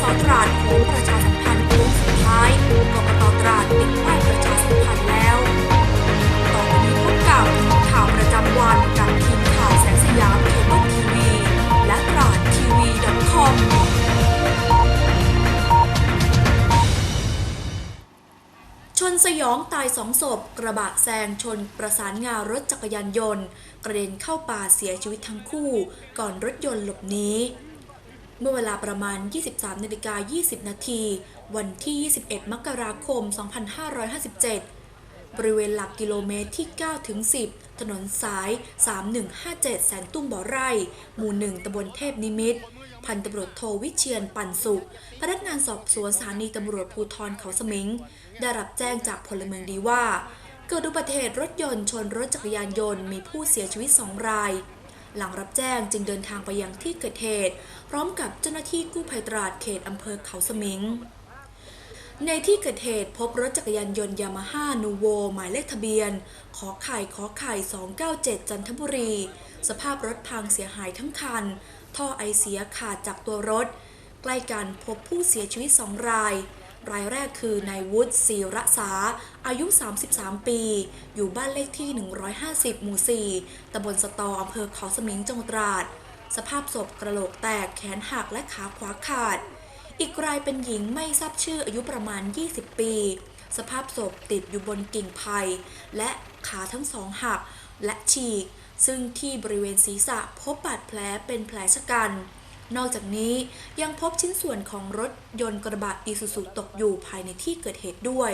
สตราดโค้งประชาสัมพันธ์โค้งสุดท้ายกกตตราดปิดป้ายประชาสัมพันธ์แล้ว ต่อไปนี้พบกับข่าวประจำวันกับทีมข่าวแสงสยามเทเบิลทีวี และตราดทีวีดอทคอมชนสยองตายสองศพ กระบะแซงชนประสานงารถจักรยานยนต์ กระเด็นเข้าป่าเสียชีวิตทั้งคู่ ก่อนรถยนต์หลบหนี เมื่อเวลาประมาณ 23นาฬิกา20 นาที วันที่ 21 มกราคม 2557 บริเวณหลักกิโลเมตรที่ 9 ถึง 10 ถนนสาย 3157 แสนตุ้งบ่อไร่ หมู่ 1ตำบลเทพนิมิตร พันตำรวจโทวิเชียนปั่นสุข พนักงานสอบสวนสถานีตำรวจภูธรเขาสมิง ได้รับแจ้งจากพลเมืองดีว่า เกิดอุบัติเหตุรถยนต์ชนรถจักรยานยนต์มีผู้เสียชีวิตสองราย หลังรับแจ้งจึงเดินทางไปยังที่เกิดเหตุ พร้อมกับเจ้าหน้าที่กู้ภัยตราดเขตอำเภอเขาสมิง ในที่เกิดเหตุพบรถจักรยานยนต์ยามาฮ่านูโวหมายเลขทะเบียน ขอไข่ขอไข่ 297 จันทบุรี สภาพรถพังเสียหายทั้งคัน ท่อไอเสียขาดจากตัวรถ ใกล้กันพบผู้เสียชีวิตสองราย รายแรกคือนายวุฒิศรีระสา อายุ 33 ปี อยู่บ้านเลขที่ 150 หมู่ 4 ตำบลสตออำเภอเขาสมิงจังหวัดตราด สภาพศพกระโหลกแตกแขนหักและขาขวาขาด อีกรายเป็นหญิงไม่ทราบชื่ออายุประมาณ 20 ปี สภาพศพติดอยู่บนกิ่งไผ่และขาทั้งสองหักและฉีก ซึ่งที่บริเวณศีรษะพบบาดแผลเป็นแผลชะกัน นอกจากนี้ยังพบชิ้นส่วนของรถยนต์กระบะอีซูซูตกอยู่ภายในที่เกิดเหตุด้วย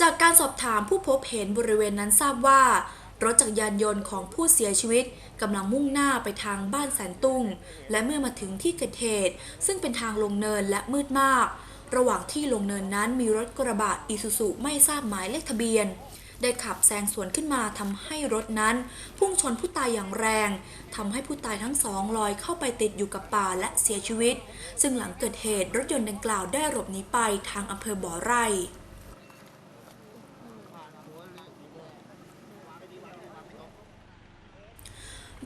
จากการสอบถามผู้พบเห็นบริเวณนั้นทราบว่า รถจักรยานยนต์ของผู้เสียชีวิตกำลังมุ่งหน้าไปทางบ้านแสนตุ้ง และเมื่อมาถึงที่เกิดเหตุ ซึ่งเป็นทางลงเนินและมืดมาก ระหว่างที่ลงเนินนั้นมีรถกระบะอีซูซูไม่ทราบหมายเลขทะเบียน ได้ขับแซงสวนขึ้นมาทำให้รถนั้น พุ่งชนผู้ตายอย่างแรงทำให้ผู้ตายทั้งสองลอยเข้าไปติดอยู่กับป่าและเสียชีวิต ซึ่งหลังเกิดเหตุรถยนต์ดังกล่าวได้หลบหนีไปทางอำเภอบ่อไร่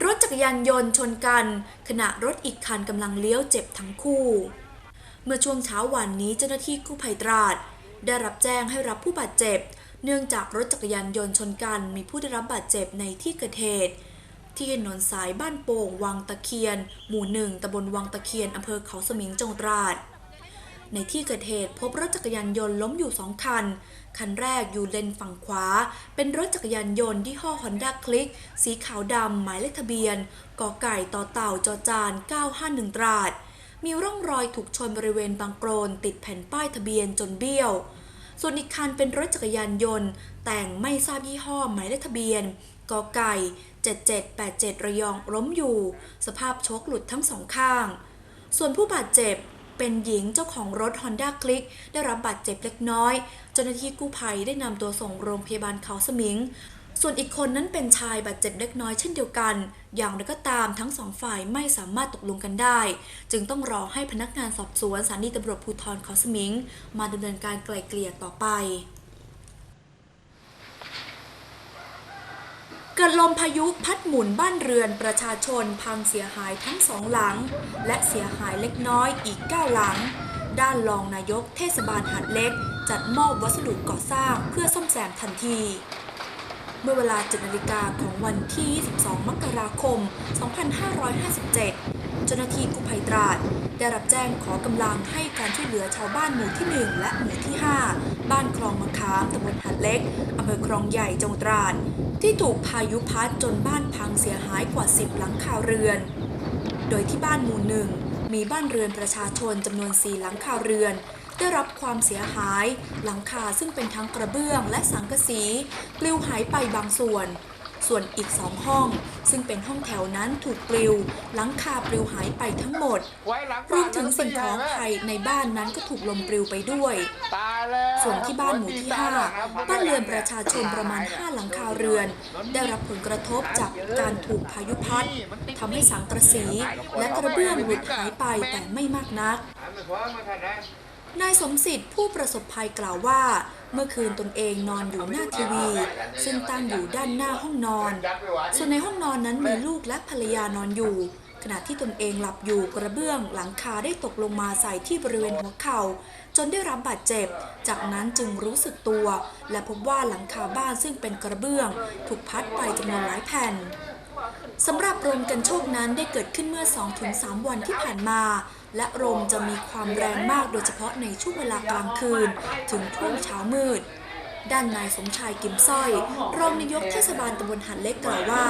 รถจักรยานยนต์ชนกัน ขณะรถอีกคันกำลังเลี้ยวเจ็บทั้งคู่ เมื่อช่วงเช้าวันนี้เจ้าหน้าที่กู้ภัยตราด ได้รับแจ้งให้รับผู้บาดเจ็บ เนื่องจากรถจักรยานยนต์ชนกันมีผู้ได้รับบาดเจ็บในที่เกิดเหตุ ที่ถนนสายบ้านโป่งวังตะเคียน หมู่หนึ่งตำบลวังตะเคียนอำเภอเขาสมิงจังหวัดตราด ในที่เกิดเหตุพบรถจักรยานยนต์ล้มอยู่สองคัน คันแรกอยู่เลนฝั่งขวา เป็นรถจักรยานยนต์ยี่ห้อ Honda Click สีขาวดำหมายเลขทะเบียนกอไก่ต่อเต่าจอจาน 951 ตราด มีร่องรอยถูกชนบริเวณบางโกรนติดแผ่นป้ายทะเบียนจนเบี้ยว ส่วนอีกคันเป็นรถจักรยานยนต์ แต่งไม่ทราบยี่ห้อหมายเลขทะเบียนกอไก่ 7787 ระยองล้มอยู่ สภาพชกหลุดทั้งสองข้าง ส่วนผู้บาดเจ็บเป็นหญิงเจ้าของรถ Honda Click ได้รับบาดเจ็บเล็กน้อย เจ้าหน้าที่กู้ภัยได้นำตัวส่งโรงพยาบาลเขาสมิง ส่วนอีกคนนั้นเป็นชายบาดเจ็บเล็กน้อยเช่นเดียวกัน อย่างไรก็ตามทั้งสองฝ่ายไม่สามารถตกลงกันได้ จึงต้องรอให้พนักงานสอบสวนสถานีตำรวจภูธรเขาสมิง มาดำเนินการไกล่เกลี่ยต่อไป เกิดลมพายุพัดหมุนบ้านเรือนประชาชนพังเสียหายทั้งสองหลัง และเสียหายเล็กน้อยอีก 9 หลัง ด้านรองนายกเทศบาลหาดเล็ก จัดมอบวัสดุก่อสร้างเพื่อซ่อมแซมทันที เมื่อเวลา7นาฬิกาของวันที่ 22 มกราคม 2557 เจ้าหน้าที่กู้ภัยตราด ได้รับแจ้งขอกำลังให้การช่วยเหลือชาวบ้านหมู่ที่ 1 และหมู่ที่ 5 บ้านคลองมะขามตำบลหาดเล็กอำเภอคลองใหญ่จังหวัดตราด ที่ถูกพายุพัดจนบ้านพังเสียหายกว่า 10 หลังคาเรือน โดยที่บ้านหมู่หนึ่งมีบ้านเรือนประชาชนจำนวน 4 หลังคาเรือน ได้รับความเสียหาย หลังคาซึ่งเป็นทั้งกระเบื้องและสังกะสีปลิวหายไปบางส่วน ส่วนอีกสองห้อง ซึ่งเป็นห้องแถวนั้นถูกปลิว หลังคาปลิวหายไปทั้งหมด รวมถึงสิ่งของภายในบ้านนั้นก็ถูกลมปลิวไปด้วย ส่วนที่บ้านหมู่ที่ 5 บ้านเรือนประชาชนประมาณ 5 หลังคาเรือน ได้รับผลกระทบจากการถูกพายุพัดทำให้สังกะสี และกระเบื้องหลุดหายไปแต่ไม่มากนัก นายสมศิษย์ผู้ประสบภัยกล่าวว่า เมื่อคืนตนเองนอนอยู่หน้าทีวี ซึ่งตั้งอยู่ด้านหน้าห้องนอน ส่วนในห้องนอนนั้นมีลูกและภรรยานอนอยู่ ขณะที่ตนเองหลับอยู่กระเบื้องหลังคาได้ตกลงมาใส่ที่บริเวณหัวเข่า จนได้รับบาดเจ็บ จากนั้นจึงรู้สึกตัว และพบว่าหลังคาบ้านซึ่งเป็นกระเบื้อง ถูกพัดไปจำนวนหลายแผ่นสำหรับลมกันโชคนั้นได้เกิดขึ้นเมื่อ 2-3 วันที่ผ่านมา และลมจะมีความแรงมากโดยเฉพาะในช่วงเวลากลางคืน ถึงช่วงเช้ามืด ด้านนายสมชายกิมสร้อย รองนายกเทศบาลตำบลหันเล็กกล่าวว่า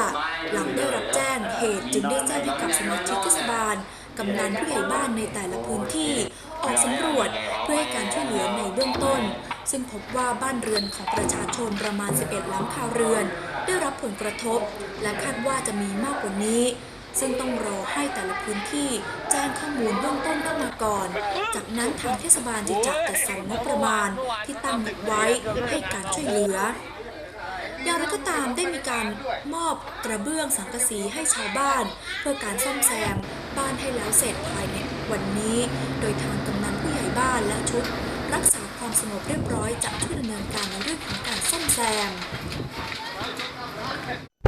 หลังได้รับแจ้งเหตุจึงได้แจ้งให้กับสมาชิกเทศบาลกำนันผู้ใหญ่บ้านในแต่ละพื้นที่ ออกสำรวจเพื่อให้การช่วยเหลือในเบื้องต้น ซึ่งพบว่าบ้านเรือนของประชาชนประมาณ 11หลังคาเรือน ได้รับผลกระทบ และคาดว่าจะมีมากกว่านี้ ซึ่งต้องรอให้แต่ละพื้นที่แจ้งข้อมูลเบื้องต้นเข้ามาก่อน จากนั้นทางเทศบาลจะจัดจัดสรรงบประมาณที่ตั้งไว้ให้การช่วยเหลืออย่างไรก็ตามได้มีการมอบกระเบื้องสังกะสีให้ชาวบ้าน เพื่อการซ่อมแซม บ้านให้แล้วเสร็จภายในวันนี้ โดยทางกำนันผู้ใหญ่บ้านและชุด รักษาความสงบเรียบร้อยจะช่วยดำเนินการในเรื่องของการซ่อมแซม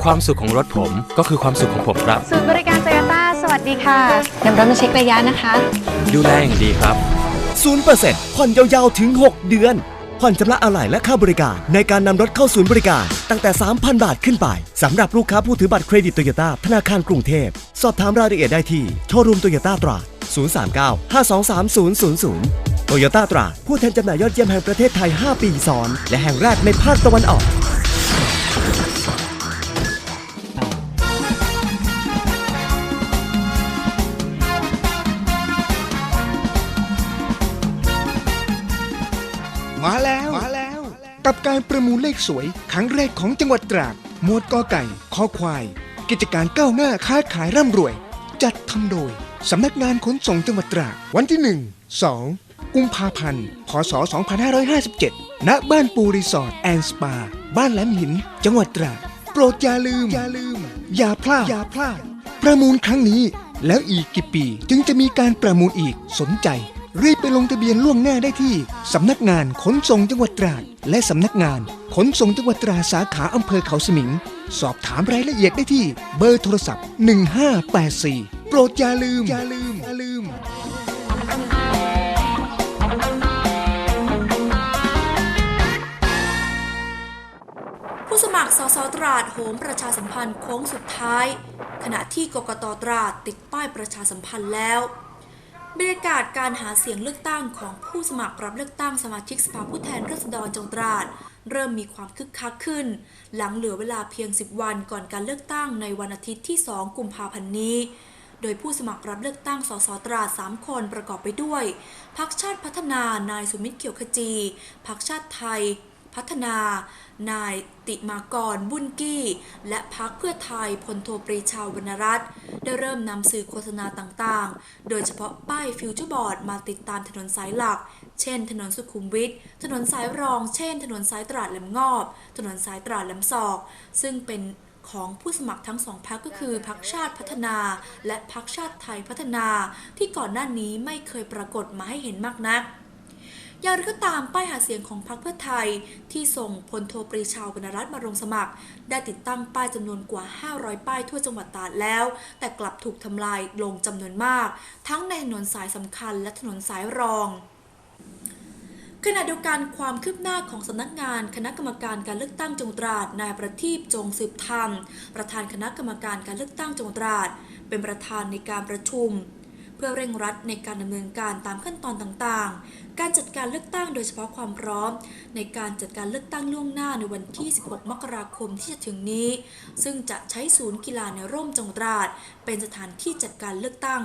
ความสุขของรถผมก็คือความสุขของผมครับ ศูนย์บริการโตโยต้าสวัสดีค่ะนำรถมาเช็คระยะนะคะ ดูแลอย่างดีครับ 0%ผ่อนยาวๆ ถึง 6 เดือน ผ่อนชำระอะไหล่และค่าบริการ ในการนำรถเข้าศูนย์บริการ ตั้งแต่ 3,000 บาทขึ้นไปสำหรับลูกค้าผู้ถือบัตรเครดิตโตโยต้าธนาคารกรุงเทพ สอบถามรายละเอียดได้ที่โชว์รูมโตโยต้าตราด039 523 000โตโยต้าตราดผู้แทนจำหน่ายยอดเยี่ยมแห่งประเทศไทย 5 ปีซ้อน และแห่งแรกในภาคตะวันออก มาแล้วมาแล้ว กับการประมูลเลขสวย ครั้งแรกของจังหวัดตราดหมวดกอไก่คอควาย กิจการก้าวหน้าค้าขายร่ำรวย จัดทำโดยสำนักงานขนส่งจังหวัดตราดวันที่ 1 2 กุมภาพันธ์พศ 2557 ณ บ้านปูรีสอร์ทแอนด์สปา บ้านแหลมหิน จังหวัดตราดโปรดอย่าลืมอย่าลืมอย่าพลาดอย่าพลาด ประมูลครั้งนี้ แล้วอีกกี่ปีจึงจะมีการประมูลอีกสนใจ รีบไปลงทะเบียนล่วงหน้าได้ที่ สำนักงานขนส่งจังหวัดตราด และสำนักงานขนส่งจังหวัดตราสาขาอำเภอเขาสมิง สอบถามรายละเอียดได้ที่เบอร์โทรศัพท์ 1584 โปรดอย่าลืมอย่าลืมอย่าลืมผู้สมัครสสตราดโหมประชาสัมพันธ์โค้งสุดท้าย ขณะที่กกตตราดติดป้ายประชาสัมพันธ์แล้ว บรรยากาศการหาเสียงเลือกตั้งของผู้สมัครรับเลือกตั้งสมาชิกสภาผู้แทนราษฎรจังหวัดตราด เริ่มมีความคึกคักขึ้น หลังเหลือเวลาเพียง 10 วันก่อนการเลือกตั้งในวันอาทิตย์ที่ 2 กุมภาพันธ์นี้ โดยผู้สมัครรับเลือกตั้งสสตราด 3 คนประกอบไปด้วย พักชาติพัฒนา นายสุมิตรเขียวขจี พักชาติไทย พัฒนา นายติมากร บุญกี้ และพักเพื่อไทยพลโทปรีชาวรรณรัตน์ได้เริ่มนำสื่อโฆษณาต่างๆ โดยเฉพาะป้ายฟิวเจอร์บอร์ดมาติดตามถนนสายหลัก เช่น ถนนสุขุมวิท ถนนสายรอง เช่น ถนนสายตราดแหลมงอบ ถนนสายตราดแหลมศอก ซึ่งเป็นของผู้สมัครทั้งสองพรรคก็คือพรรคชาติพัฒนา และพรรคชาติไทยพัฒนา ที่ก่อนหน้านี้ไม่เคยปรากฏมาให้เห็นมากนัก อย่างไรก็ตามป้ายหาเสียงของพรรคเพื่อไทย ที่ส่งพลโทปรีชาวรรณรัตน์มาลงสมัคร ได้ติดตั้งป้ายจำนวนกว่า 500 ป้ายทั่วจังหวัดตราดแล้ว แต่กลับถูกทำลายลงจำนวนมาก ทั้งในถนนสายสำคัญและถนนสายรองขณะเดียวกันความคืบหน้าของสำนักงานคณะกรรมการการเลือกตั้งจังหวัดตราดนายประทีปจงสืบธรรม ประธานคณะกรรมการการเลือกตั้งจังหวัดตราด เป็นประธานในการประชุม เพื่อเร่งรัดในการดำเนินการตามขั้นตอนต่างๆ การจัดการเลือกตั้งโดยเฉพาะความพร้อม ในการจัดการเลือกตั้งล่วงหน้าในวันที่ 16 มกราคมที่จะถึงนี้ ซึ่งจะใช้ศูนย์กีฬาในร่มจังหวัดราดเป็นสถานที่จัดการเลือกตั้ง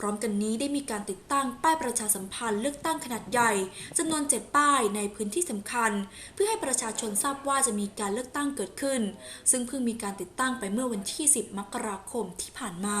พร้อมกันนี้ได้มีการติดตั้งป้ายประชาสัมพันธ์เลือกตั้งขนาดใหญ่จำนวน7ป้ายในพื้นที่สำคัญ เพื่อให้ประชาชนทราบว่าจะมีการเลือกตั้งเกิดขึ้น ซึ่งเพิ่งมีการติดตั้งไปเมื่อวันที่ 10 มกราคมที่ผ่านมา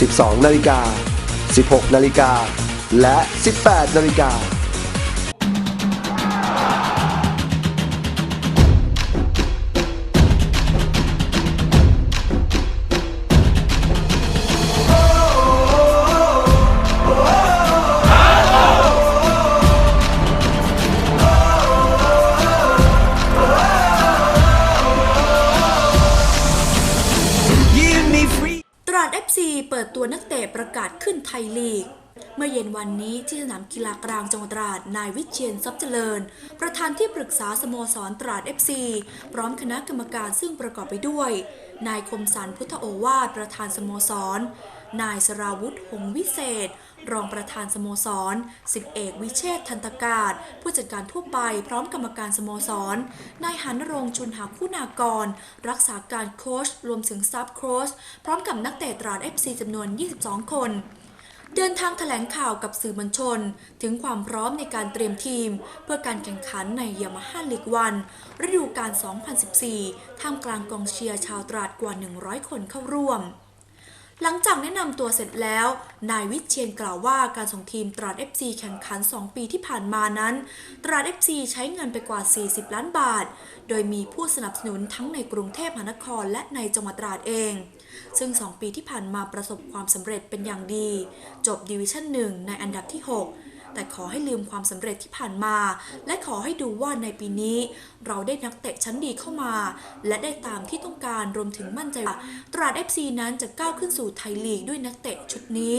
12 นาฬิกา 16 นาฬิกา และ 18 นาฬิกา เมื่อเย็นวันนี้ที่สนามกีฬากลางจังหวัดตราด นายวิเชียนทรัพย์เจริญ ประธานที่ปรึกษาสโมสรตราด FC พร้อมคณะกรรมการซึ่งประกอบไปด้วย นายคมสันพุทธโอวาทประธานสโมสร นายสราวุธหงวิเศษ รองประธานสโมสรสิบเอกวิเชษทันตกาศ ผู้จัดการทั่วไปพร้อมกรรมการสโมสร นายหันรงชุนหาคุณากร รักษาการโค้ชรวมถึงซับโค้ชพร้อมกับนักเตะตราด FC จำนวน 22 คน เดินทางแถลงข่าวกับสื่อมวลชน ถึงความพร้อมในการเตรียมทีม เพื่อการแข่งขันในยามาฮ่าลีกวันฤดูกาล 2014 ท่ามกลางกองเชียร์ชาวตราดกว่า 100 คนเข้าร่วม หลังจากแนะนำตัวเสร็จแล้ว นายวิเชียนกล่าวว่าการส่งทีมตราด FC แข่งขัน 2 ปีที่ผ่านมานั้น ตราด FC ใช้เงินไปกว่า 40 ล้านบาท โดยมีผู้สนับสนุนทั้งในกรุงเทพมหานครและในจังหวัดตราดเอง ซึ่ง 2 ปีที่ผ่านมาประสบความสำเร็จเป็นอย่างดี จบดิวิชั่น 1 ในอันดับที่ 6 แต่ขอให้ลืมความสำเร็จที่ผ่านมา และขอให้ดูว่าในปีนี้ เราได้นักเตะชั้นดีเข้ามา และได้ตามที่ต้องการรวมถึงมั่นใจว่าตราด FC นั้นจะก้าวขึ้นสู่ไทยลีกด้วยนักเตะชุดนี้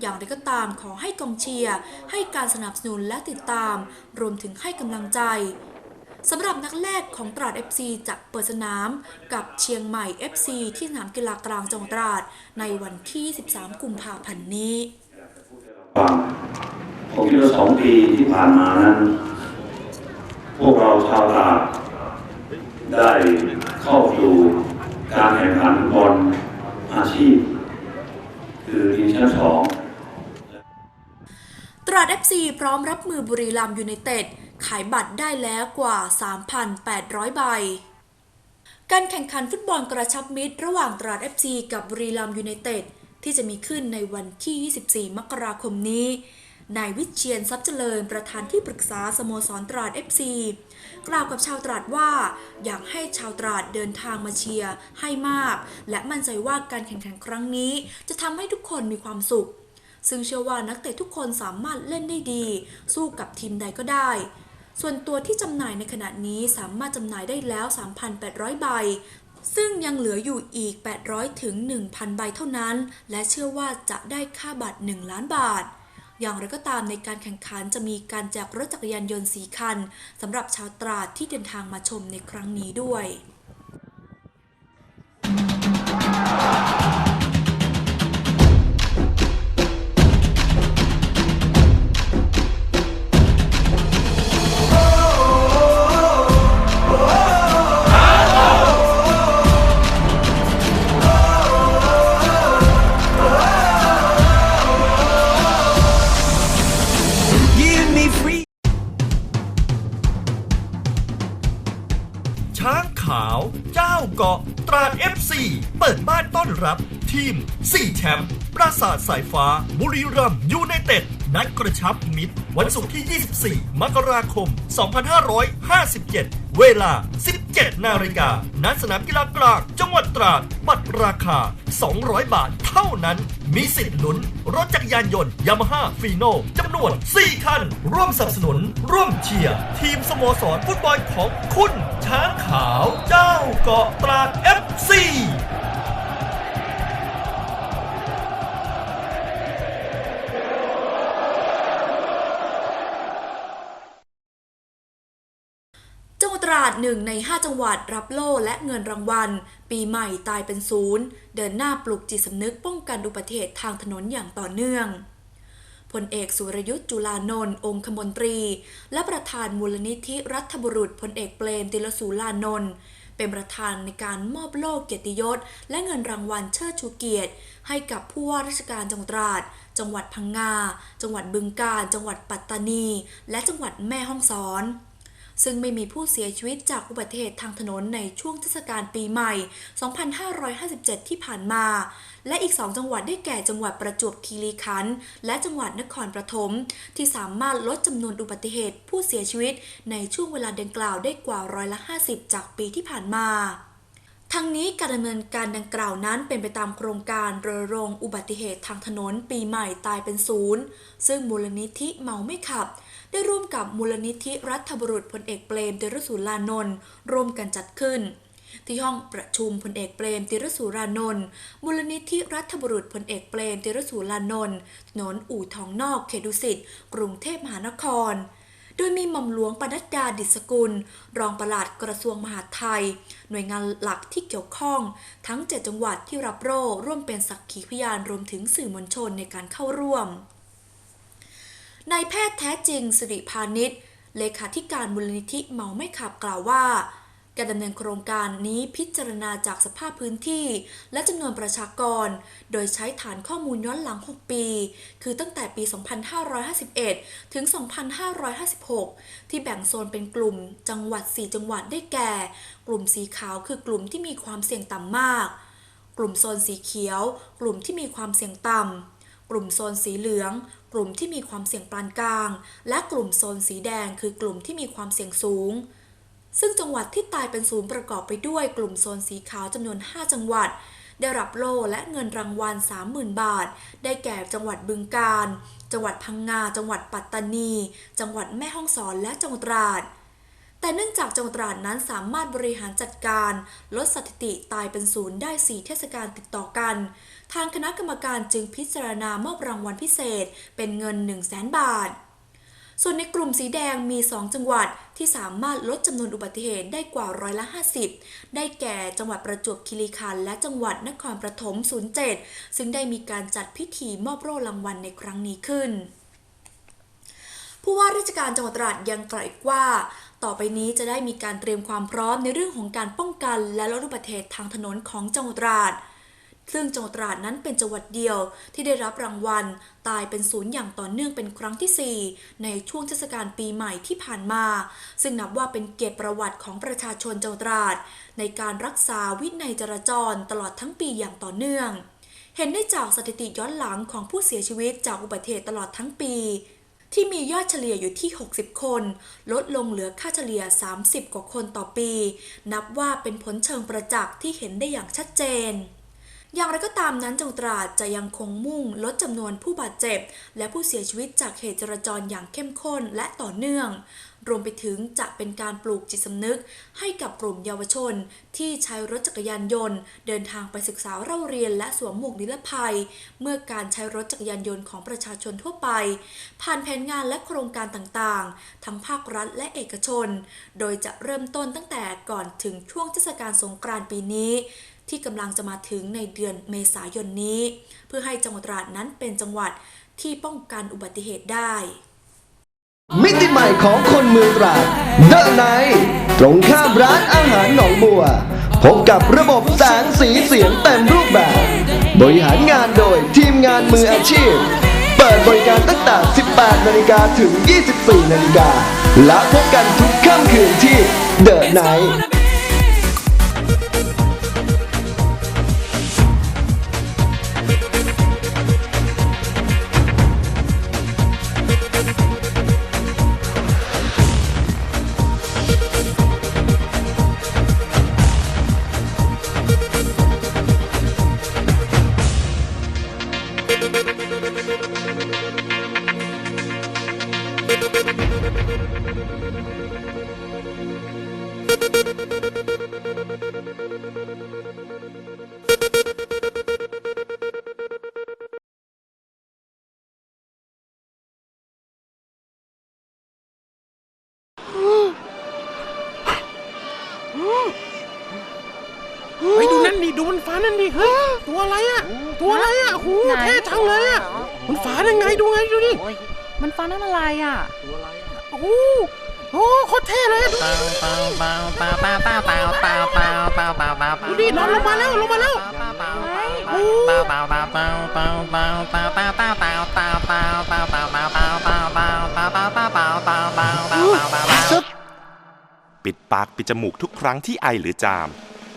อย่างไรก็ตามขอให้กองเชียร์ ให้การสนับสนุนและติดตาม รวมถึงให้กำลังใจสำหรับนักแรกของตราด FC จะเปิดสนามกับเชียงใหม่ FC ที่สนามกีฬากลางจังหวัดตราดในวันที่ 13 กุมภาพันธ์นี้ ผมคิดว่าสองปีที่ผ่านมานั้น พวกเราชาวตราได้เข้าสู่การแข่งขันบอลอาชีพ คือดิวิชั่นสองตราด FC พร้อมรับมือบุรีรัมยูไนเต็ด ขายบัตรได้แล้วกว่า 3,800 ใบ การแข่งขันฟุตบอลกระชับมิตร ระหว่างตราด FC กับบุรีรัมย์ยูไนเต็ด ที่จะมีขึ้นในวันที่ 24 มกราคมนี้ นายวิเชียนทรัพย์เจริญประธานที่ปรึกษาสโมสรตราด FC กล่าวกับชาวตราดว่า อยากให้ชาวตราดเดินทางมาเชียร์ให้มาก และมั่นใจว่าการแข่งขันครั้งนี้ จะทำให้ทุกคนมีความสุข ซึ่งเชื่อว่านักเตะทุกคนสามารถเล่นได้ดี สู้กับทีมใดก็ได้ส่วนตัวที่จำหน่ายในขณะนี้สามารถจำหน่ายได้แล้ว 3,800 ใบ ซึ่งยังเหลืออยู่อีก 800 ถึง 1,000 ใบเท่านั้น และเชื่อว่าจะได้ค่าบัตร 1 ล้านบาท อย่างไรก็ตามในการแข่งขันจะมีการแจกรถจักรยานยนต์สีคันสำหรับชาวตราดที่เดินทางมาชมในครั้งนี้ด้วย ช้างขาว เจ้าเกาะตราด FC เปิดบ้านต้อนรับ ทีม 4 แชมป์ปราสาทสายฟ้า บุรีรัมย์ยูไนเต็ด นัดกระชับมิตร วันศุกร์ที่ 24 มกราคม 2557 เวลา 17 นาฬิกาณสนามกีฬากลางจังหวัดตราด บัตรราคา 200 บาทเท่านั้น มีสิทธิ์ลุ้น รถจักรยานยนต์ยามาฮ่าฟีโนจำนวน 4 คัน ร่วมสนับสนุน ร่วมเชียร์ทีมสโมสรฟุตบอลของคุณ ช้างขาว เจ้าเกาะตราด FC ราดหนึ่งใน 5 จังหวัดรับโล่และเงินรางวัล ปีใหม่ตายเป็นศูนย์ เดินหน้าปลุกจิตสำนึกป้องกันอุบัติเหตุทางถนนอย่างต่อเนื่องพลเอกสุรยุทธ์จุลานนท์องคมนตรี และประธานมูลนิธิรัฐบุรุษพลเอกเปรมติลสูลานนท์เป็นเป็นประธานในการมอบโล่เกียรติยศ และเงินรางวัลเชิดชูเกียรติ ให้กับผู้ว่าราชการจังหวัดตราด จังหวัดพังงา จังหวัดบึงกาฬ จังหวัดปัตตานี และจังหวัดแม่ฮ่องสอน ซึ่งไม่มีผู้เสียชีวิตจากอุบัติเหตุทางถนนในช่วงเทศกาลปีใหม่ 2557 ที่ผ่านมา และอีก 2 จังหวัดได้แก่จังหวัดประจวบคีรีขันธ์และจังหวัดนครปฐมที่สามารถลดจำนวนอุบัติเหตุผู้เสียชีวิต ในช่วงเวลาดังกล่าวได้กว่าร้อยละ 50 จากปีที่ผ่านมาทั้งนี้การดำเนินการดังกล่าวนั้นเป็นไปตามโครงการรณรงค์อุบัติเหตุทางถนนปีใหม่ตายเป็นศูนย์ ซึ่งมูลนิธิเมาไม่ขับ ได้ร่วมกับมูลนิธิรัฐบุรุษพลเอกเปรมติรสุรานนท์ร่วมกันจัดขึ้น ที่ห้องประชุมพลเอกเปรมติรสุรานนท์มูลนิธิรัฐบุรุษพลเอกเปรมติรสุรานนท์ถนนอู่ทองนอกเขตดุสิตกรุงเทพมหานครโดยมีหม่อมหลวงปนัดดาดิษกุล รองปลัดกระทรวงมหาดไทย หน่วยงานหลักที่เกี่ยวข้อง ทั้ง 7 จังหวัดที่รับโร่ร่วมเป็นสักขีพยานรวมถึงสื่อมวลชนในการเข้าร่วม นายแพทย์แท้จริงสิริพานิชเลขาธิการมูลนิธิเมาไม่ขับกล่าวว่า การดำเนินโครงการนี้พิจารณาจากสภาพพื้นที่ และจำนวนประชากร โดยใช้ฐานข้อมูลย้อนหลัง 6 ปี คือตั้งแต่ปี 2551 ถึง 2556 ที่แบ่งโซนเป็นกลุ่ม จังหวัด 4 จังหวัดได้แก่ กลุ่มสีขาวคือกลุ่มที่มีความเสี่ยงต่ำมาก กลุ่มโซนสีเขียว กลุ่มที่มีความเสี่ยงต่ำกลุ่มโซนสีเหลือง กลุ่มที่มีความเสี่ยงปานกลาง และกลุ่มโซนสีแดง คือกลุ่มที่มีความเสี่ยงสูง ซึ่งจังหวัดที่ตายเป็นศูนย์ประกอบไปด้วยกลุ่มโซนสีขาวจำนวน 5 จังหวัด ได้รับโล่และเงินรางวัล 30,000 บาท ได้แก่จังหวัดบึงกาฬ จังหวัดพังงา จังหวัดปัตตานี จังหวัดแม่ฮ่องสอน และจังหวัดตราดแต่เนื่องจากจังหวัดตราดนั้นสามารถบริหารจัดการ ลดสถิติตายเป็นศูนย์ได้ 4 เทศกาลติดต่อกัน ทางคณะกรรมการจึงพิจารณามอบรางวัลพิเศษ เป็นเงิน 1 0 0 0 0แบาท ส่วนในกลุ่มสีแดงมี 2 จังหวัดที่สามารถลดจำนวนอุบัติเหตุได้กว่าร้อยละ 50 ได้แก่จังหวัดประจวบคีรีขันธ์และจังหวัดนครปฐม 07 ซึ่งได้มีการจัดพิธีมอบโล่รางวัลในครั้งนี้ขึ้นผู้ว่าราชการจังหวัดตราดยังกล่าวอีกว่า ต่อไปนี้จะได้มีการเตรียมความพร้อมในเรื่องของการป้องกันและลดอุบัติเหตุทางถนนของจังหวัดตราด ซึ่งจังหวัดตราดนั้นเป็นจังหวัดเดียวที่ได้รับรางวัล ตายเป็นศูนย์อย่างต่อเนื่องเป็นครั้งที่ 4 ในช่วงเทศกาลปีใหม่ที่ผ่านมา ซึ่งนับว่าเป็นเกียรติประวัติของประชาชนจังหวัดตราด ในการรักษาวินัยจราจรตลอดทั้งปีอย่างต่อเนื่อง เห็นได้จากสถิติย้อนหลังของผู้เสียชีวิตจากอุบัติเหตุตลอดทั้งปี ที่มียอดเฉลี่ยอยู่ที่ 60 คน ลดลงเหลือค่าเฉลี่ย 30 กว่าคนต่อปี นับว่าเป็นผลเชิงประจักษ์ที่เห็นได้อย่างชัดเจน อย่างไรก็ตามนั้นจังตราดจะยังคงมุ่งลดจำนวนผู้บาดเจ็บ และผู้เสียชีวิตจากเหตุจราจรอย่างเข้มข้นและต่อเนื่อง รวมไปถึงจะเป็นการปลูกจิตสำนึก ให้กับกลุ่มเยาวชน ที่ใช้รถจักรยานยนต์ เดินทางไปศึกษาเล่าเรียนและสวมหมวกนิรภัย เมื่อการใช้รถจักรยานยนต์ของประชาชนทั่วไป ผ่านแผนงานและโครงการต่างๆ ทั้งภาครัฐและเอกชน โดยจะเริ่มต้นตั้งแต่ก่อนถึงช่วงเทศกาลสงกรานต์ปีนี้ ที่กำลังจะมาถึงในเดือนเมษายนนี้ เพื่อให้จังหวัดตราดนั้นเป็นจังหวัดที่ป้องกันอุบัติเหตุได้ มิติใหม่ของคนเมืองตราดเดอะไนตรงข้ามร้านอาหารหนองบัว พบกับระบบแสงสีเสียงเต็มรูปแบบ บริหารงานโดยทีมงานมืออาชีพ เปิดบริการตั้งแต่ 18 นาฬิกาถึง 24 นาฬิกาและพบกันทุกค่ำคืนที่เดอะไน เดูดินอนลงมาแล้วลงมาแล้วโอ้ปิดปากปิดจมูกทุกครั้งที่ไอหรือจาม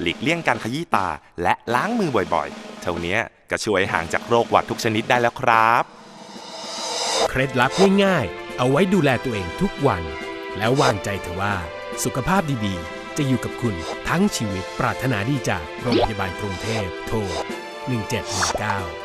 หลีกเลี่ยงการขยี้ตาและล้างมือบ่อยๆ เท่านี้ก็ช่วยห่างจากโรคหวัดทุกชนิดได้แล้วครับ เคล็ดลับง่ายๆ เอาไว้ดูแลตัวเองทุกวัน แล้ววางใจเถอะว่า สุขภาพดีๆ จะอยู่กับคุณทั้งชีวิตปรารถนาดีจากโรงพยาบาลกรุงเทพโทร1719